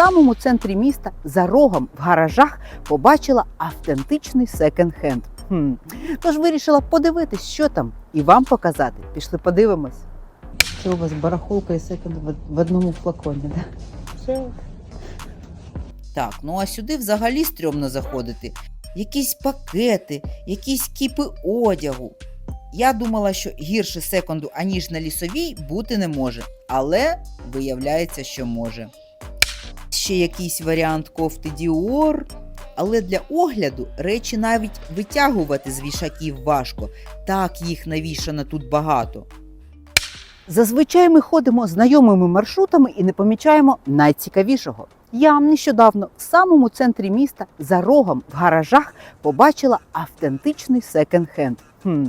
самому центрі міста за рогом в гаражах побачила автентичний секонд-хенд. Хм. Тож вирішила подивитись, що там, і вам показати. Пішли подивимось. Це у вас барахолка і секонд в одному флаконі, да? Так, ну а сюди взагалі стрьомно заходити. Якісь пакети, якісь кіпи одягу. Я думала, що гірше секонду, аніж на лісовій, бути не може, але виявляється, що може. Ще якийсь варіант кофти Діор. Але для огляду речі навіть витягувати з вішаків важко, так їх навішано тут багато. Зазвичай ми ходимо знайомими маршрутами і не помічаємо найцікавішого. Я нещодавно в самому центрі міста за рогом в гаражах побачила автентичний секонд-хенд. Хм.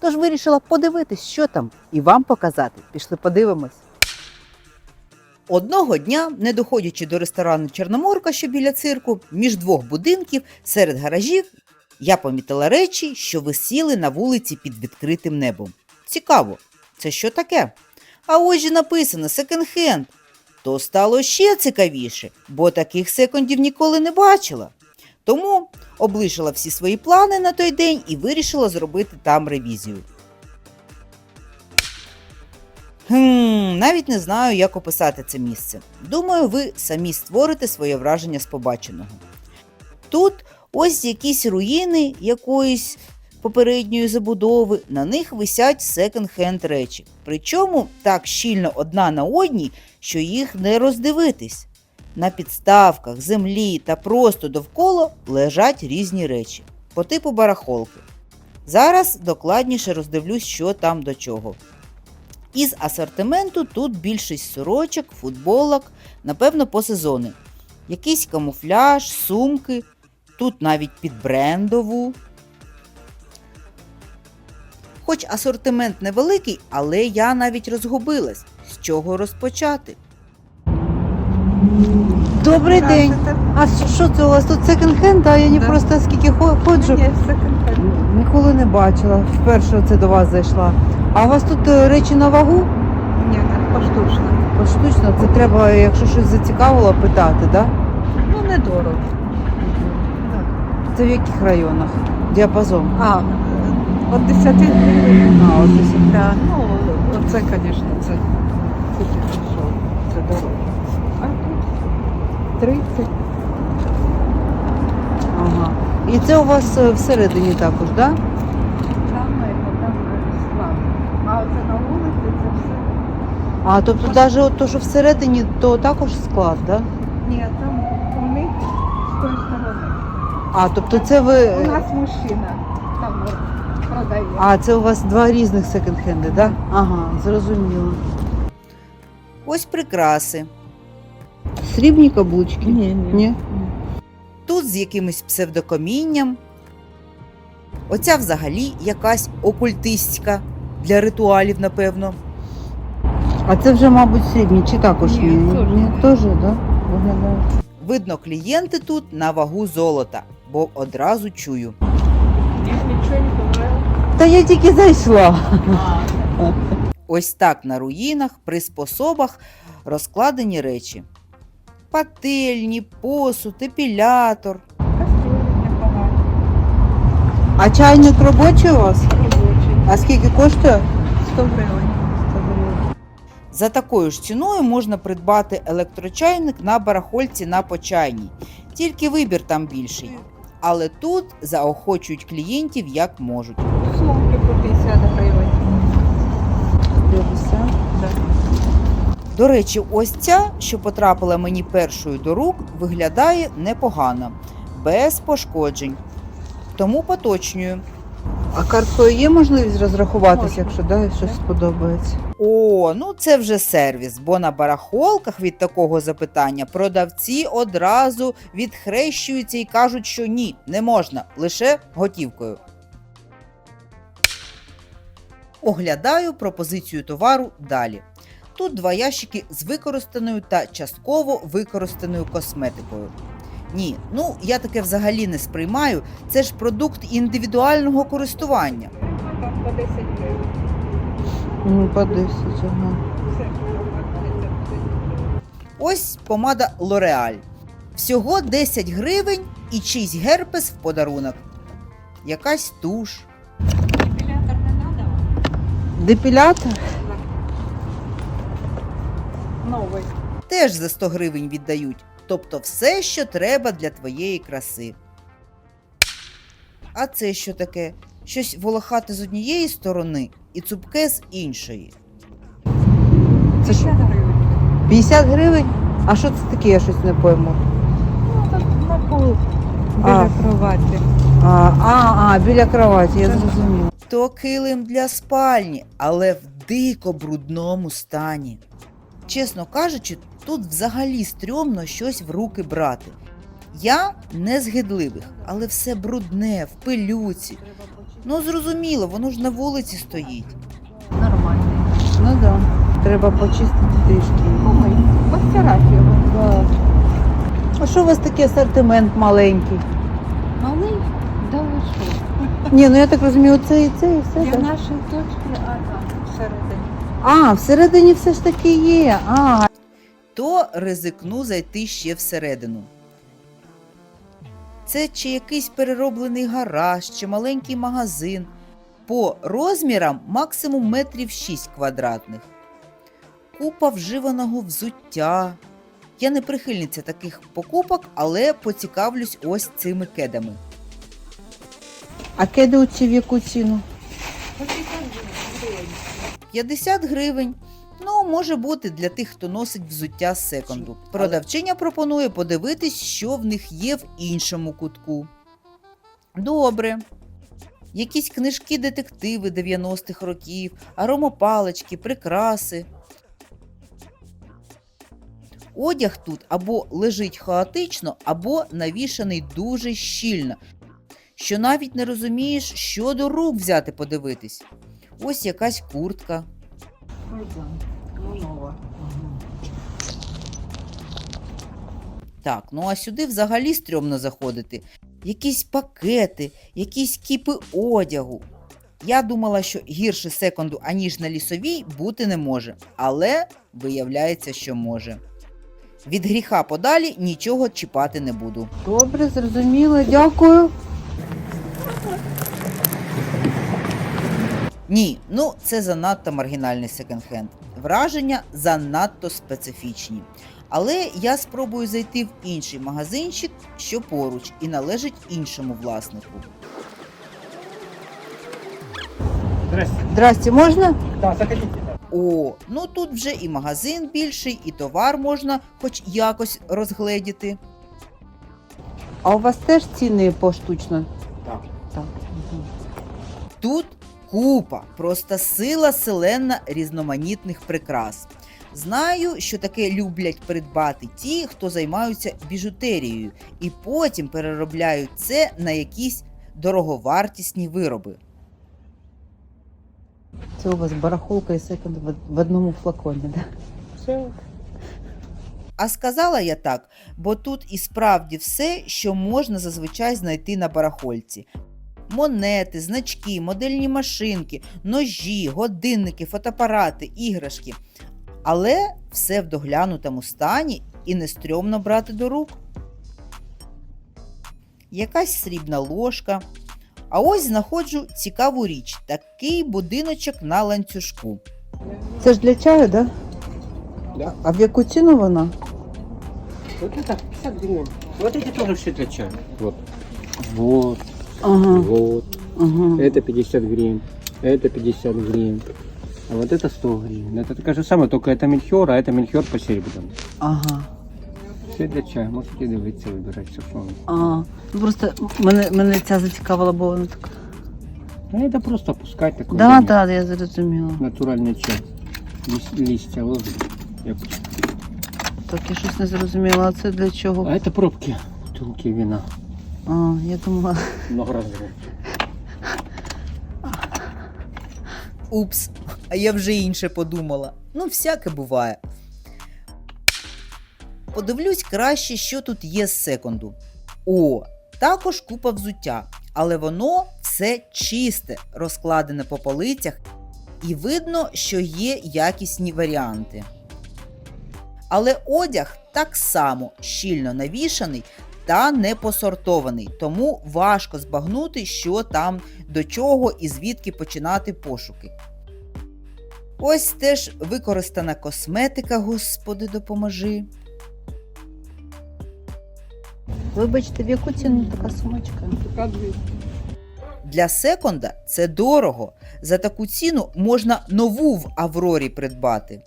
Тож вирішила подивитись, що там, і вам показати. Пішли подивимось. Одного дня, не доходячи до ресторану Чорноморка, що біля цирку, між двох будинків серед гаражів, я помітила речі, що висіли на вулиці під відкритим небом. Цікаво, це що таке? А ось же написано секонд-хенд. То стало ще цікавіше, бо таких секондів ніколи не бачила. Тому облишила всі свої плани на той день і вирішила зробити там ревізію. Хм, навіть не знаю, як описати це місце. Думаю, ви самі створите своє враження з побаченого. Тут ось якісь руїни якоїсь попередньої забудови, на них висять секонд-хенд речі. Причому так щільно одна на одній, що їх не роздивитись. На підставках, землі та просто довкола лежать різні речі по типу барахолки. Зараз докладніше роздивлюсь, що там до чого. Із асортименту тут більшість сорочок, футболок, напевно, по сезони. Якийсь камуфляж, сумки, тут навіть під брендову. Хоч асортимент невеликий, але я навіть розгубилась, з чого розпочати. Добрий день. А що- це у вас тут секонд-хенд? А я не Да. просто скільки хо- ходжу. Ні, секонд-хенд. Ніколи не бачила. Вперше це до вас зайшла. А у вас тут е, речі на вагу? Ні, так поштучно. Поштучно, це треба, якщо щось зацікавило, питати, так? Да? Ну, недорого. Це в яких районах? Діапазон. А, от 10 гривень. А, от ось. Да. Ну, оце, звісно, це тільки що, це дорого. А тут 30. Ага. І це у вас е, всередині також, так? Да? Там, это, там склад. А оце на вулиці, це все. А, тобто навіть от то, що всередині, то також склад, так? Да? Ні, там них з тої сторони. А, тобто це ви. У нас мужчина там продає. А, це у вас два різних секонд-хенди, так? Да? Ага, зрозуміло. Ось прикраси. Срібні каблучки? Ні, ні. Ні? Тут з якимось псевдокамінням. Оця взагалі якась окультистська для ритуалів, напевно. А це вже, мабуть, срібні, чи також Ні, ні? теж? Да? Виглядає. Видно, клієнти тут на вагу золота, бо одразу чую. Ні, нічого не буває. Та я тільки зайшла. Ось так на руїнах, при способах розкладені речі. Пательні, посуд, епілятор. А чайник робочий у вас? Робочі. А скільки коштує? 100 гривень. За такою ж ціною можна придбати електрочайник на барахольці на почайній. Тільки вибір там більший. Але тут заохочують клієнтів як можуть. Сумки по 50 гривень. 50. До речі, ось ця, що потрапила мені першою до рук, виглядає непогано, без пошкоджень. Тому поточнюю. А карткою є можливість розрахуватись, Можна. якщо да, щось сподобається? О, ну це вже сервіс, бо на барахолках від такого запитання продавці одразу відхрещуються і кажуть, що ні, не можна, лише готівкою. Оглядаю пропозицію товару далі. Тут два ящики з використаною та частково використаною косметикою. Ні, ну я таке взагалі не сприймаю. Це ж продукт індивідуального користування. По 10 гривень. Ну, по 10, ага. Ось помада L'Oreal. Всього 10 гривень і чийсь герпес в подарунок. Якась туш. Депілятор не треба? Депілятор? Новий. Теж за 100 гривень віддають. Тобто все, що треба для твоєї краси. А це що таке? Щось волохате з однієї сторони і цупке з іншої. Це що? 50 гривень. А що це таке, я щось не пойму. Ну, так на пол А. біля кроваті. А, а, а біля кроваті, я зрозуміла. То килим для спальні, але в дико брудному стані. Чесно кажучи, тут взагалі стрьомно щось в руки брати. Я не з гидливих, але все брудне, в пилюці. Ну зрозуміло, воно ж на вулиці стоїть. Нормальний. Ну так. Да. Треба почистити трішки. Помий. Постирати його. Да. А що у вас такий асортимент маленький? Малий? Да ви що? Ні, ну я так розумію, це і це, і все. Для так? нашої точки, а там всередині. А, всередині все ж таки є. А, то ризикну зайти ще всередину. Це чи якийсь перероблений гараж, чи маленький магазин. По розмірам максимум метрів 6 квадратних. Купа вживаного взуття. Я не прихильниця таких покупок, але поцікавлюсь ось цими кедами. а кеди оці в яку ціну? 50 гривень. Ну, може бути для тих, хто носить взуття з секонду. Продавчиня пропонує подивитись, що в них є в іншому кутку. Добре. Якісь книжки детективи 90-х років, аромопалички, прикраси. Одяг тут або лежить хаотично, або навішаний дуже щільно, що навіть не розумієш, що до рук взяти подивитись. Ось якась куртка. Ну. Так, ну а сюди взагалі стрьомно заходити. Якісь пакети, якісь кіпи одягу. Я думала, що гірше секонду, аніж на лісовій, бути не може, але виявляється, що може. Від гріха подалі нічого чіпати не буду. Добре, зрозуміло, дякую. Ні, ну це занадто маргінальний секонд-хенд. Враження занадто специфічні. Але я спробую зайти в інший магазинчик, що поруч, і належить іншому власнику. Здрасте. Здрасте, можна? Да, заходите. О, ну тут вже і магазин більший, і товар можна хоч якось розгледіти. А у вас теж ціни поштучно? Так. Так. Тут купа, просто сила селена різноманітних прикрас. Знаю, що таке люблять придбати ті, хто займаються біжутерією, і потім переробляють це на якісь дороговартісні вироби. Це у вас барахолка і секонд в- одному флаконі, да? Все. А сказала я так, бо тут і справді все, що можна зазвичай знайти на барахольці. Монети, значки, модельні машинки, ножі, годинники, фотоапарати, іграшки. Але все в доглянутому стані і не стрьомно брати до рук. Якась срібна ложка. А ось знаходжу цікаву річ такий будиночок на ланцюжку. Це ж для чаю, да? Да. А в яку ціну вона? Вот это 50 гривен. Вот эти тоже все для чая. Вот. Вот. Ага, Вот. ага. Это 50 гривен. Это 50 гривен. А вот это 100 гривен. Это такая же самая, только это мельхиор, а это мельхиор по серебряному. Ага. Все для чая. Можете дивитися, вибирати все, що вам. А, ну просто мене, мене ця зацікавила, бо вона така. Ну, это просто опускать такой. Да, да, я зрозуміла. Натуральный чай. Лис- листья ложить. Я пущу. Так, я щось не зрозуміла, а це для А чого? это пробки. Бутылки вина. А, я думала. Много разных. Упс, а я вже інше подумала. Ну, всяке буває. Подивлюсь краще, що тут є з секунду. О, також купа взуття, але воно все чисте, розкладене по полицях, і видно, що є якісні варіанти. Але одяг так само щільно навішаний та не посортований, тому важко збагнути, що там до чого і звідки починати пошуки. Ось теж використана косметика, господи, допоможи. Вибачте, в яку ціну така сумочка? Така дві. Для секонда це дорого. За таку ціну можна нову в Аврорі придбати.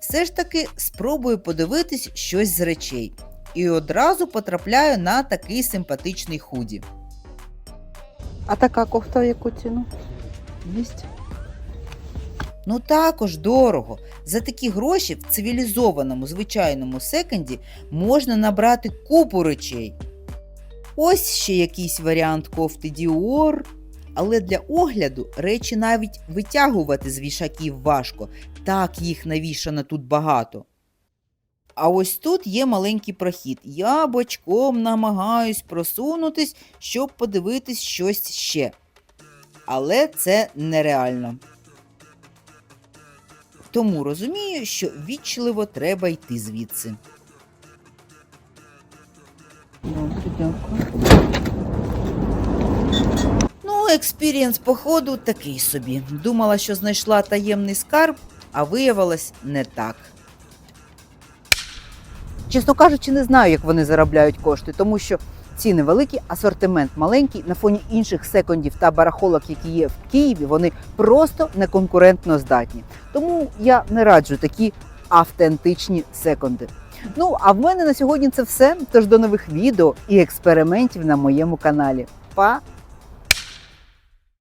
Все ж таки спробую подивитись щось з речей. І одразу потрапляю на такий симпатичний худі. А така кофта в яку ціну? 200. Ну також дорого. За такі гроші в цивілізованому звичайному секонді можна набрати купу речей. Ось ще якийсь варіант кофти Dior. Але для огляду речі навіть витягувати з вішаків важко, так їх навішано тут багато. А ось тут є маленький прохід. Я бочком намагаюсь просунутись, щоб подивитись щось ще. Але це нереально. Тому розумію, що вічливо треба йти звідси. Ну, експірієнс походу такий собі. Думала, що знайшла таємний скарб, а виявилось не так. Чесно кажучи, не знаю, як вони заробляють кошти, тому що ціни великі, асортимент маленький. На фоні інших секондів та барахолок, які є в Києві, вони просто неконкурентно здатні. Тому я не раджу такі автентичні секонди. Ну а в мене на сьогодні це все. Тож до нових відео і експериментів на моєму каналі. Па!